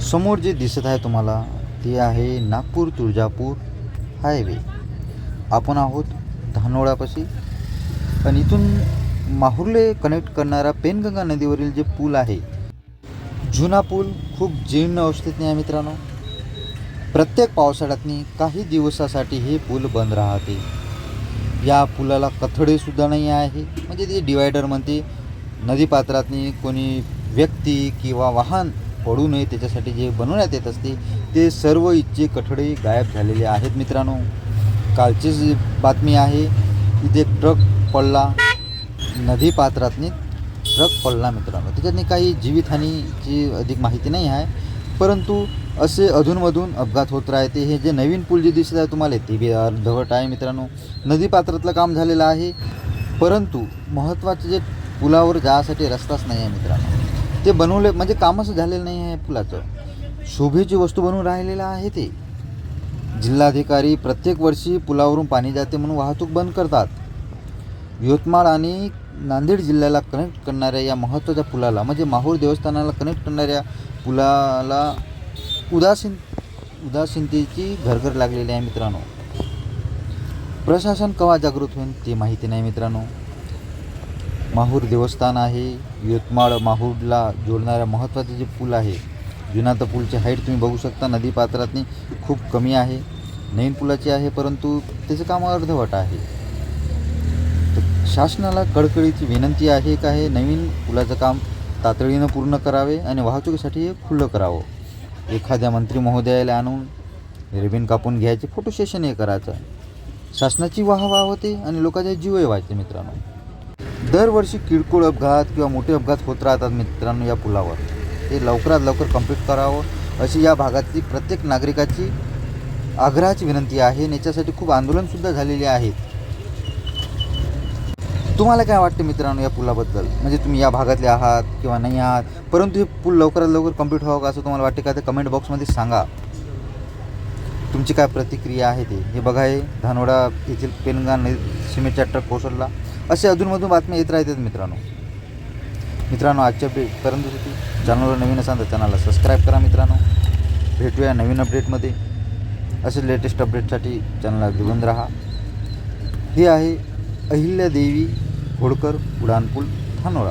समोर जे दिसत आहे तुम्हाला ते आहे नागपूर तुळजापूर हायवे. आपण आहोत धानोळापाशी आणि इथून माहुर्ले कनेक्ट करणारा पेनगंगा नदीवरील जे पूल आहे जुना पूल खूप जीर्ण अवस्थेत आहे मित्रांनो. प्रत्येक पावसाळ्यातनी काही दिवसासाठी हे पूल बंद राहते. या पुलाला कथडेसुद्धा नाही आहे. म्हणजे ते डिवायडर म्हणते नदीपात्रातनी कोणी व्यक्ती किंवा वाहन पडू नये त्याच्यासाठी जे बनवण्यात येत असते ते सर्व इथचे कठडे गायब झालेले आहेत मित्रांनो. कालचीच बातमी आहे तिथे ट्रक पडला नदीपात्रातनी ट्रक पडला मित्रांनो. त्याच्यातनी काही जीवितहानीची अधिक माहिती नाही आहे परंतु असे अधूनमधून अपघात होत राहते. हे जे नवीन पूल जे दिसत आहे तुम्हाला ते बी अर्धवट आहे मित्रांनो. नदीपात्रातलं काम झालेलं आहे परंतु महत्त्वाचे जे पुलावर जायसाठी रस्ताच नाही आहे मित्रांनो. ते बनवले म्हणजे कामच झालेलं नाही आहे पुलाचं शोभेची वस्तू बनवून राहिलेलं आहे ते. जिल्हाधिकारी प्रत्येक वर्षी पुलावरून पाणी जाते म्हणून वाहतूक बंद करतात. यवतमाळ आणि नांदेड जिल्ह्याला कनेक्ट करणाऱ्या या महत्त्वाच्या पुलाला म्हणजे माहूर देवस्थानाला कनेक्ट करणाऱ्या पुलाला उदासीन उदासीनतेची घरघर लागलेली आहे मित्रांनो. प्रशासन केव्हा जागृत होईल ते माहिती नाही मित्रांनो. माहूर देवस्थान आहे. यवतमाळ माहूरला जोडणाऱ्या महत्त्वाचे जे पूल आहे जुना तर पूलची हाईट तुम्ही बघू शकता नदी पात्रातनी खूप कमी आहे. नवीन पुलाची आहे परंतु त्याचं काम अर्धवट आहे. तर शासनाला कडकडीची विनंती आहे का हे नवीन पुलाचं काम तातडीनं पूर्ण करावे आणि वाहतुकीसाठी हे खुलं करावं. एखाद्या मंत्री महोदयाला आणून रिबिन कापून घ्यायचे फोटो सेशन हे करायचं. शासनाची वाह वाह होते आणि लोकांचे जीवही व्हायचे मित्रांनो. दरवर्षी किरकोळ अपघात किंवा मोठे अपघात होत राहतात मित्रांनो या पुलावर. ते लवकरात लवकर कंप्लीट करावं अशी या भागातली प्रत्येक नागरिकाची आग्रहाची विनंती आहे आणि याच्यासाठी खूप आंदोलनसुद्धा झालेले आहे. तुम्हाला काय वाटतं मित्रांनो या पुलाबद्दल? म्हणजे तुम्ही या भागातले आहात किंवा नाही आहात परंतु हे पूल लवकरात लवकर कंप्लीट व्हावं का असं तुम्हाला वाटते? का ते कमेंट बॉक्समध्ये सांगा. तुमची काय प्रतिक्रिया आहे ते? हे बघा हे धानोडा येथील पेनगा नदी सिमेंटचा ट्रक कोसळला. असे अधूनमधून बातम्या येत राहतात मित्रांनो. मित्रांनो आजच्या अपडेटपर्यंत होती चॅनलवर नवीन असाल तर चॅनलला सबस्क्राईब करा मित्रांनो. भेटूया नवीन अपडेटमध्ये असे लेटेस्ट अपडेटसाठी चॅनलला जुळून राहा. हे आहे अहिल्यादेवी होळकर उड्डाणपूल धानोळा